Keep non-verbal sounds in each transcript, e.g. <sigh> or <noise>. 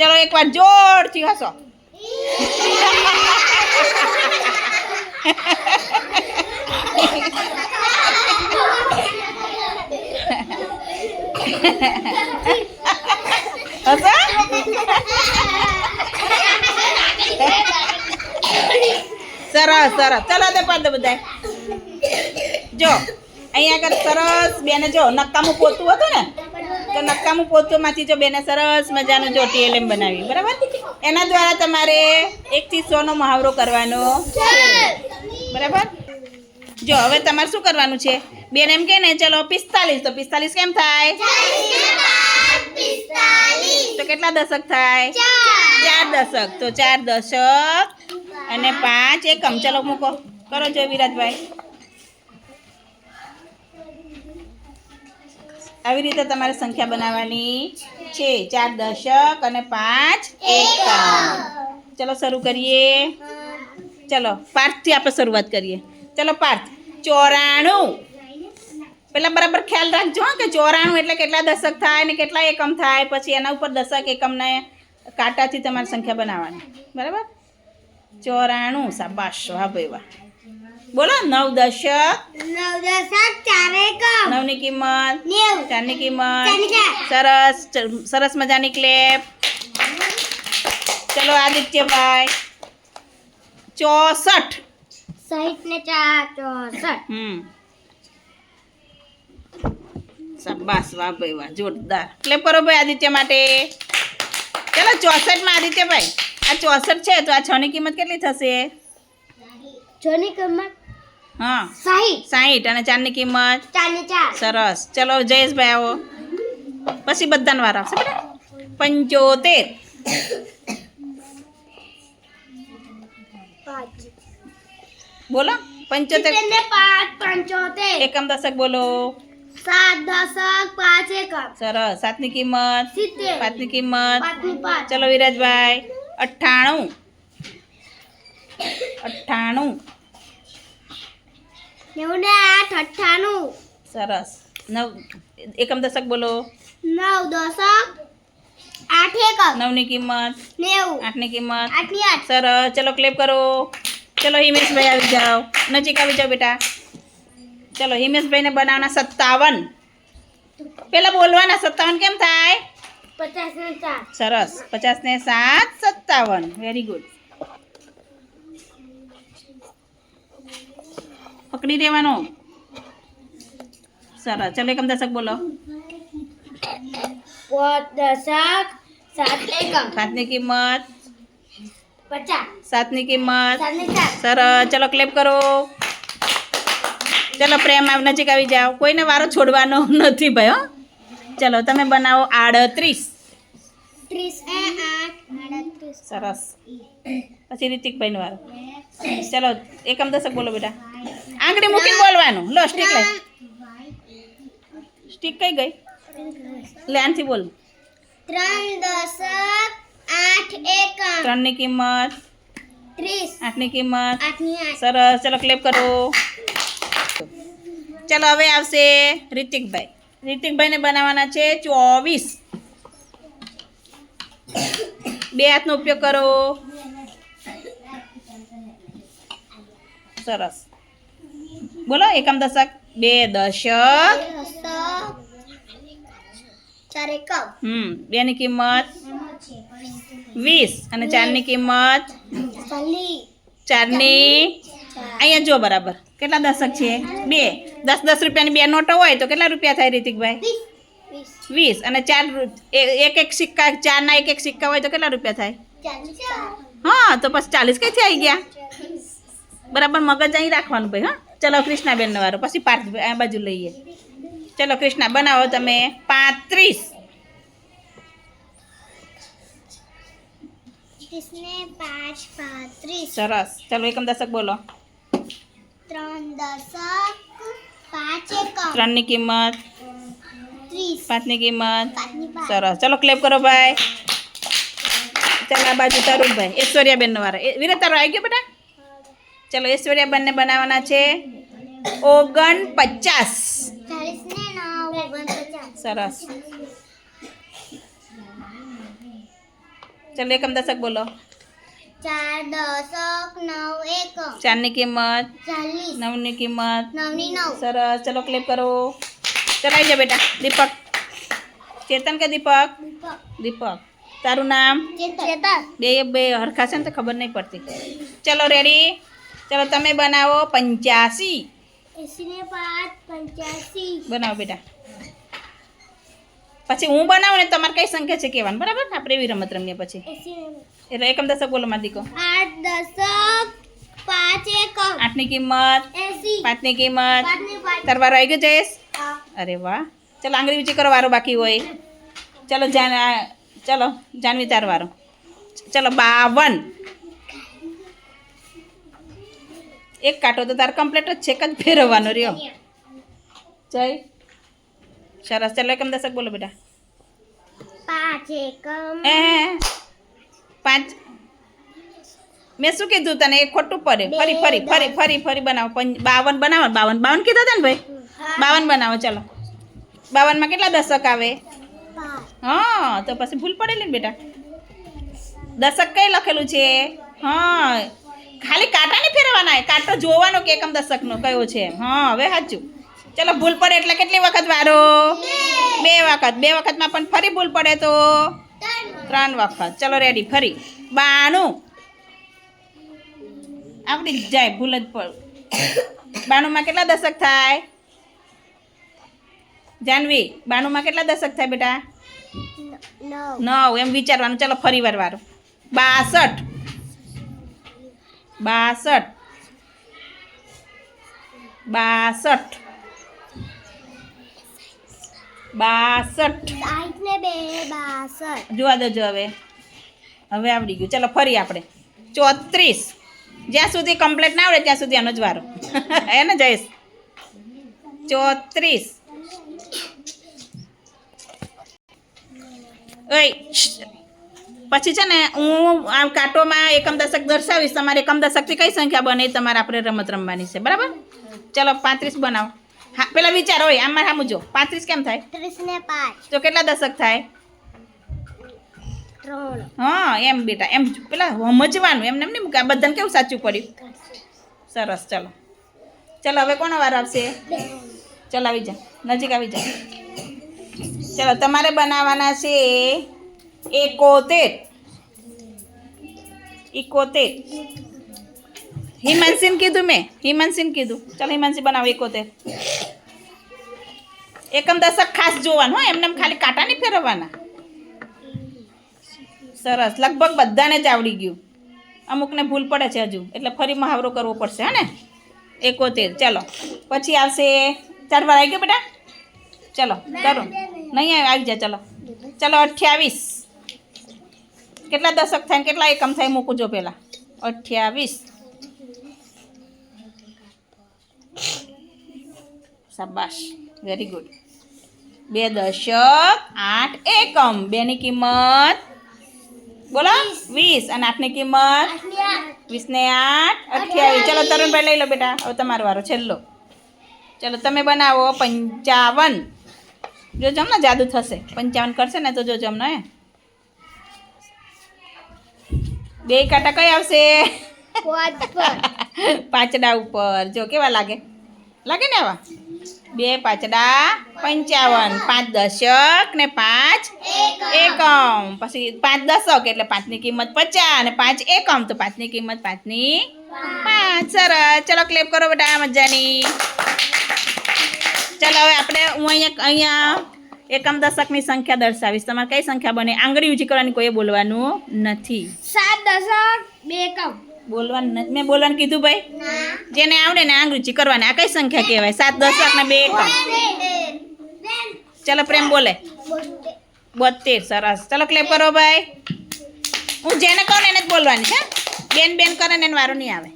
ચલો એકવાર જોરથી હસો. સરસ સરસ. ચલો તે પદ બધા જો, અહીંયા આગળ સરસ બેને જો નકામું પોતું હતું ને તો નકામું પોતોમાંથી જો બેને સરસ મજાનું જો ટીએલએમ બનાવી, બરાબર? એના દ્વારા તમારે એકથી સોનો મહાવરો કરવાનો. બરાબર? જો, હવે તમારે શું કરવાનું છે? બેન એમ કે ને, ચલો, પિસ્તાલીસ. તો પિસ્તાલીસ કેમ થાય? તો કેટલા દશક થાય? ચાર દશક. તો ચાર દશક અને પાંચ એકમ. ચલો, મૂકો. કરો જો વિરાજભાઈ. આવી રીતે તમારે સંખ્યા બનાવવાની છે. ચાર દશક અને પાંચ એકમ. ચલો શરૂ કરીએ. ચલો, પાર્થથી આપણે શરૂઆત કરીએ. ચલો, પાર્થ, ચોરાણું. પહેલાં બરાબર ખ્યાલ રાખજો કે ચોરાણું એટલે કેટલા દશક થાય ને કેટલા એકમ થાય, પછી એના ઉપર દશક એકમને કાંટાથી તમારે સંખ્યા બનાવવાની. બરાબર? ચોરાણું સાબાશ વાહ ભાઈ, વાહ. બોલો નવ દશક નવ દશક ચાર એકમ નવની કિંમત નેવું ચારની કિંમત ચારની ચાર. સરસ ચ- સરસ મજાની ક્લેપ ચલો આદિત્યભાઈ ચોસઠ સાહીઠ ને ચાર ચોસઠ હમ શાબાશ વાહ ભાઈ વાહ જોરદાર ક્લેપ કરો ભાઈ આદિત્ય માટે ચલો ચોસઠમાં આદિત્યભાઈ આ ચોસઠ છે તો આ છ ની કિંમત કેટલી થશે જોની કિંમત હા. સાહીઠ. સાહીઠ. અને ચારની કિંમત? ચાર ને ચાર. સરસ. ચલો જયેશભાઈ આવો. પછી બધાને વાર આવશે બરાબર પંચોતેર. પાંચ. બોલો. પંચોતેર. પાંચ પંચોતેર. એકમ દશક બોલો. સાત દશક પાંચ એકમ. સરસ. સાતની કિંમત? સિત્તેર. પાંચની કિંમત? ચલો વિરાજભાઈ. અઠ્ઠાણું. અઠ્ઠાણું. ને આઠ અઠ્ઠાણું સરસ નવ એકમ દશક બોલો નવ દશક આઠ એકમ નવની કિંમત નેવું આઠની કિંમત આઠની આઠ સરસ ચલો ક્લેપ કરો ચલો હિમેશભાઈ આવી જાઓ નજીક આવી જાઓ બેટા ચલો હિમેશભાઈને બનાવવાના સત્તાવન પેલા બોલવાના સત્તાવન કેમ થાય પચાસ ને ચાર સરસ પચાસ ને સાત સત્તાવન વેરી ગુડ પકડી દેવાનો. સરસ ચલો એકમ દશક બોલો. દશક સાતની કિંમત. સાતની કિંમત. સરસ ચલો ક્લેપ કરો. ચલો પ્રેમ આવ નજીક આવી જાઓ. કોઈને વારો છોડવાનો નથી ભાઈ હો. ચલો તમે બનાવો આડત્રીસ. ત્રીસ આડત્રીસ. સરસ. પછી રિતિકભાઈનો વારો. ચલો એકમ દશક બોલો બેટા. આંગળી મૂકીને બોલવાનું. લો સ્ટીક લઈ. સ્ટીક કઈ ગઈ? લેનથી બોલ. ત્રણ દશક આઠ એકમ. ત્રણની કિંમત. ત્રીસ. આઠની કિંમત. સરસ ચલો ક્લેપ કરો. ચલો હવે આવશે રિતિકભાઈ. રિતિકભાઈને બનાવવાના છે ચોવીસ. બે હાથનો ઉપયોગ કરો. સરસ. બોલો એકમ દશક? બે દશક. દશક ચાર એકમ. હમ બેની કિંમત? વીસ. અને ચારની કિંમત? ચાલી. ચારની. અહીંયા જો બરાબર. કેટલા દશક છે? બે. દસ દસ રૂપિયાની બે નોટો હોય તો કેટલા રૂપિયા થાય રિતિકભાઈ? વીસ. વીસ. વીસ. અને ચાર રૂ- એ- એક એક સિક્કા ચારના એક એક સિક્કા હોય તો કેટલા રૂપિયા થાય? ચાલી ચાર. હા તો પછી ચાલીસ કઈથી આવી ગયા? બરાબર મગજ અહીં રાખવાનું ભાઈ હા? ચલો કૃષ્ણાબેનનો વારો. પછી પાર્થ આ બાજુ લઈએ. ચલો કૃષ્ણા બનાવો તમે. પાંત્રીસ. સરસ. ચલો એકમ દશક બોલો. ત્રણ દશક પાંચ એકમ. ત્રણની કિંમત. પાંચની કિંમત. સરસ. ચલો ક્લેપ કરો ભાઈ. ચાલો આ બાજુ તરુણભાઈ. ઐશ્વર્યાબેનનો વારો. વિરત તારો આવી ગયો બેટા? ચલો ઐશ્વર્યાબેનને બનાવવાના છે. ઓગણ પચાસ સરસ. ચલો એકમ દશક બોલો. ચાર દશક નવ એકમ. ચારની કિંમત. ચાલીસ. નવની કિંમત. નવની નવ. સરસ. ચલો ક્લિપ કરો. ચલાવી જા બેટા. દીપક. ચેતન કે દીપક? દીપક. તારું નામ? ચેતન. બે બે. હરખા છે ને તો ખબર નહીં પડતી. ચલો રેડી ચલો તમે બનાવો પંચ્યાસી. પાંચ પંચ્યાસી. બનાવો બેટા. પછી હું બનાવું ને તમારે કઈ સંખ્યા છે કહેવાનું બરાબર? આપણે એવી રમત રમીએ પછી. એટલે એકમ દશક બોલો માં દીકો આઠ દશક પાંચ એકમ. આઠની કિંમત પાંચની કિંમત. પાંચ ને પાંચ. તાર આવી ગયો જયેશ? અરે વાહ. ચલો આંગળી ઊંચી કરો વારો બાકી હોય. ચલો જાન ચલો જાનવી તાર વારો. ચલો બાવન. એક કાંટો તો તારે કમ્પ્લીટ જ છે એક જ ફેરવવાનો રહ્યો. જય. સરસ. ચાલો એકમ દશક બોલો બેટા. પાંચ એ પાંચ. મેં શું કીધું તને? એ ખોટું પડે. ફરી ફરી ફરી ફરી ફરી બનાવો. બાવન બનાવો. બાવન. બાવન કીધા હતા ને ભાઈ? બાવન બનાવો ચાલો. બાવનમાં કેટલા દશક આવે? હા તો પછી ભૂલ પડેલી ને બેટા. દશક કઈ લખેલું છે? હા. ખાલી કાંટા નહીં ફેરવાના હોય. કાંટો જોવાનો કે એકમ દશકનો? કયો છે? હા હવે સાચું. ચલો ભૂલ પડે એટલે કેટલી વખત વારો? બે વખત. બે વખતમાં પણ ફરી ભૂલ પડે તો? ત્રણ વખત. ચલો રેડી ફરી. બાણું. આવડી જાય ભૂલ જ પડ. બાણુંમાં કેટલા દશક થાય? જાનવી બાણુંમાં કેટલા દશક થાય બેટા? નવ. એમ વિચારવાનું. ચલો ફરી વાર વારો. બાસઠ. બાસઠ. બાસઠ. બાસઠ. સાઠ ને બે બાસઠ. જોવા દેજો હવે. હવે આવડી ગયું. ચાલો ફરી આપણે. ચોત્રીસ. જ્યાં સુધી કમ્પ્લીટ ના આવડે ત્યાં સુધી આનો જ વારો. <laughs> હે ને જયેશ? ચોત્રીસ. ઓય. પછી છે ને હું આ કાંટોમાં એકમ દશક દર્શાવીશ. તમારે એકમ દશકથી કઈ સંખ્યા બને તમારે આપણે રમત રમવાની છે. બરાબર? ચલો પાંત્રીસ બનાવો. હા પેલા વિચાર હોય આમાં હા જો પાંત્રીસ કેમ થાય? તો કેટલા દશક થાય? હા એમ બેટા એમ પેલા સમજવાનું એમને એમ નહીં આ બધાને કેવું સાચું પડ્યું? સરસ ચલો. ચલો હવે કોનો વાર આવશે? ચલો આવી જા. નજીક આવી જા. ચલો તમારે બનાવવાના છે એકોતેર એકોતેર હિમાંશીને કીધું મેં હિમાંશીને કીધું ચલો હિમાંશી બનાવો એકોતેર એકમ દશક ખાસ જોવાનું હો એમને ખાલી કાંટા નહીં ફેરવવાના. સરસ. લગભગ બધાને જ આવડી ગયું. અમુકને ભૂલ પડે છે હજુ. એટલે ફરી મહાવરો કરવો પડશે, હે ને? એકોતેર ચાલો. પછી આવશે. ચાર વાર આવી ગયો બેટા? ચલો, કરો. નહીં આવી જાય ચલો. ચલો, અઠ્યાવીસ. કેટલા દશક થાય ને કેટલા એકમ થાય મૂકું જો પહેલાં? અઠ્યાવીસ. શાબાશ. વેરી ગુડ બે દશક આઠ એકમ. બેની કિંમત બોલો? વીસ. અને આઠની કિંમત? વીસ ને આઠ. અઠ્યાવીસ. ચલો તરુણભાઈ લઈ લો બેટા. હવે તમારો વારો છેલ્લો. ચલો તમે બનાવો પંચાવન. જોજો ને જાદુ થશે. પંચાવન કરશે ને તો જોજો અમને બે કાંટા કઈ આવશે? પાંચડા ઉપર. જો કેવા લાગે? લાગે ને આવા? બે પાંચડા પંચાવન. પાંચ દશક ને પાંચ એકમ. પછી પાંચ દશક એટલે પાંચની કિંમત પચાસ અને પાંચ એકમ. તો પાંચની કિંમત પાંચની પાંચ. સરસ. ચલો ક્લેપ કરો બેટા મજાની. ચલો હવે આપણે હું અહીંયા અહીંયા એકમ દશકની સંખ્યા દર્શાવીશ. તમારે કઈ સંખ્યા બને? આંગળી ઊંચી કરવાની કોઈએ બોલવાનું નથી. દશક બે એકમ બોલવાનું નથી. મેં બોલવાનું કીધું ભાઈ? જેને આવડે ને આંગળી કરવાની. આ કઈ સંખ્યા કહેવાય? સાત દશક ને બે એકમ. ચલો પ્રેમ બોલે. બોતેર. સરસ. ચલો ક્લેપ કરો ભાઈ. હું જેને કહું ને એને જ બોલવાની છે બેન બેન કરે ને એને વારો નહીં આવે.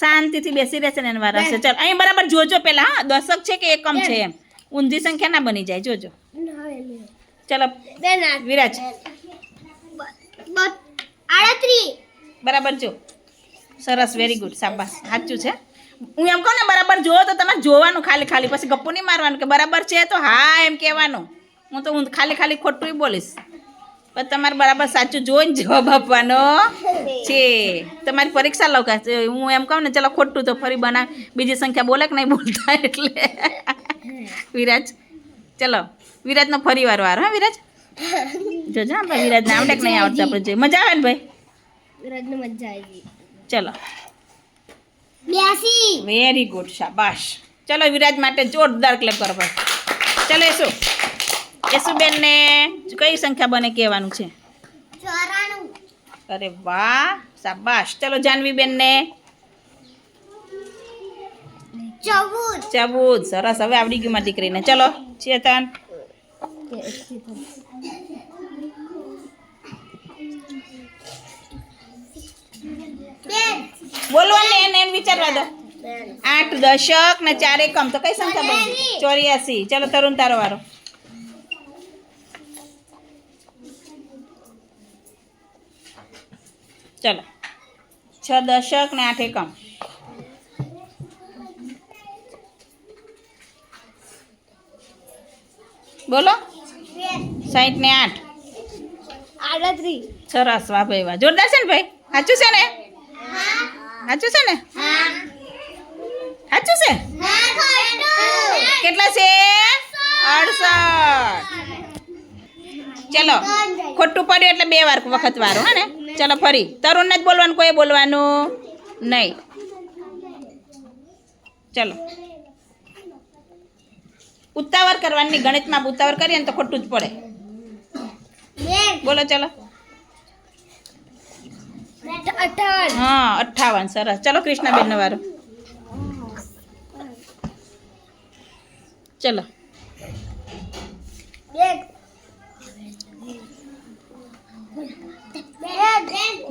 શાંતિથી બેસી રહેશે ને એને વારો આવશે. ચલો અહીં બરાબર જોજો પેલા હા? દશક છે કે એકમ છે એમ? ઊંધી સંખ્યા ના બની જાય. જોજો. ચલો વિરાજ. આડત્રીસ બરાબર જો. સરસ વેરી ગુડ શાબાશ. સાચું છે. હું એમ કહું ને, બરાબર જોવો તો તમારે જોવાનું ખાલી ખાલી. પછી ગપ્પો નહીં મારવાનું કે બરાબર છે તો હા, એમ કહેવાનું. હું તો હું ખાલી ખાલી ખોટું બોલીશ. પણ તમારે બરાબર સાચું જોઈને જવાબ આપવાનો. છે. તમારી પરીક્ષા લો કે હું એમ કહું ને, ચલો ખોટું તો ફરી બના બીજી સંખ્યા બોલે કે નહીં બોલતા એટલે. વિરાજ, ચલો. વિરાજનો ફરી વાર વાર, હા વિરાજ? જોજો આપણે વિરાજને આવડે કે નહીં આવડતા આપણે જોઈએ મજા આવે ને ભાઈ? રજને મજા આવી ચલો. બ્યાસી. વેરી ગુડ શાબાશ. ચલો વિરાજ માટે જોરદાર ક્લેપ કરો ભાઈ. ચલો એસુ. યશુબેનને કઈ સંખ્યા બને કહેવાનું છે? અરે વાહ શાબાશ. ચલો જાનવીબેનને. ચૌદ. ચૌદ. સરસ હવે આવડી ગયું મારી દીકરીને. ચલો ચેતન. એને વિચારવા દો. આઠ દશક ને ચાર એકમ. તો કઈ સંખ્યા બની ચોર્યાસી. ચલો તરુણ તારો વારો. ચલો. છ દશક ને આઠ એકમ. બોલો. સાઠ ને આઠ. આડત્રીસ. સરસ વાહ ભાઈ વાહ. જોરદાર છે ને ભાઈ? સાચું છે ને? સાચું છે ને? સાચું છે? કેટલા છે? અડસઠ. ચલો ખોટું પડ્યું એટલે બે વાર વખત વારું હા ને? ચલો ફરી. તરુણને જ બોલવાનું કોઈ બોલવાનું? નહીં. ચલો. ઉતાવળ કરવાની ગણિતમાં ઉતાવળ કરીએ ને તો ખોટું જ પડે. બોલો ચલો. હા અઠાવન સરસ. ચલો કૃષ્ણાબેનનો વારો. ચલો.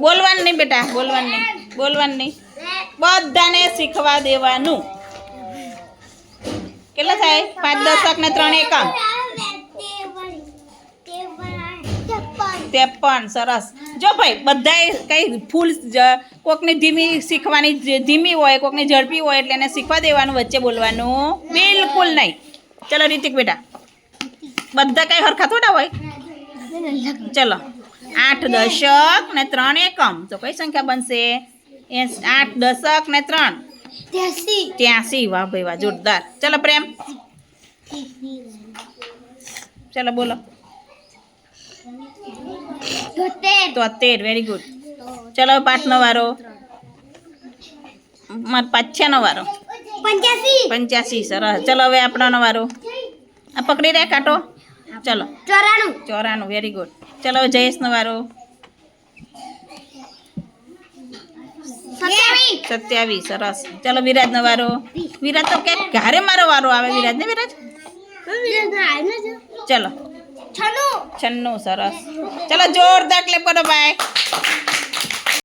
બોલવાનું નહીં બેટા બોલવાનું નહીં બોલવાનું નહીં. બધાને શીખવા દેવાનું. કેટલા થાય? પાંચ દશક ને ત્રણ એકમ ત્રેપન સરસ. જો ભાઈ બધાએ કંઈ ફૂલ કોકની ધીમી શીખવાની ધીમી હોય કોકની ઝડપી હોય એટલે એને શીખવા દેવાનું વચ્ચે બોલવાનું બિલકુલ નહીં. ચલો રિતિક બેટા બધા કંઈ હરખા થોડા હોય? ચલો આઠ દશક ને ત્રણ એકમ. તો કઈ સંખ્યા બનશે? એ આઠ દશક ને ત્રણ. ત્યાંસી. વાહ ભાઈ વાહ જોરદાર. ચલો પ્રેમ. ચલો બોલો. તોતેર. વેરી ગુડ ચલો પાંચનો વારો. માર પાછાનો વારો. પંચ્યાસી. સરસ. ચલો હવે આપણાનો વારો. આ પકડી રહ્યા કાંટો. ચલો. ચોરાણું. ચોરાણું વેરી ગુડ ચલો જયેશનો વારો. સત્યાવીસ. સરસ. ચલો વિરાજનો વારો. વિરાજ તો ક્યાંક ઘરે મારો વારો આવે વિરાજ? ને વિરાજ ચલો. છન્નું. સરસ. ચલો જોરદાર ક્લેપ કરો ભાઈ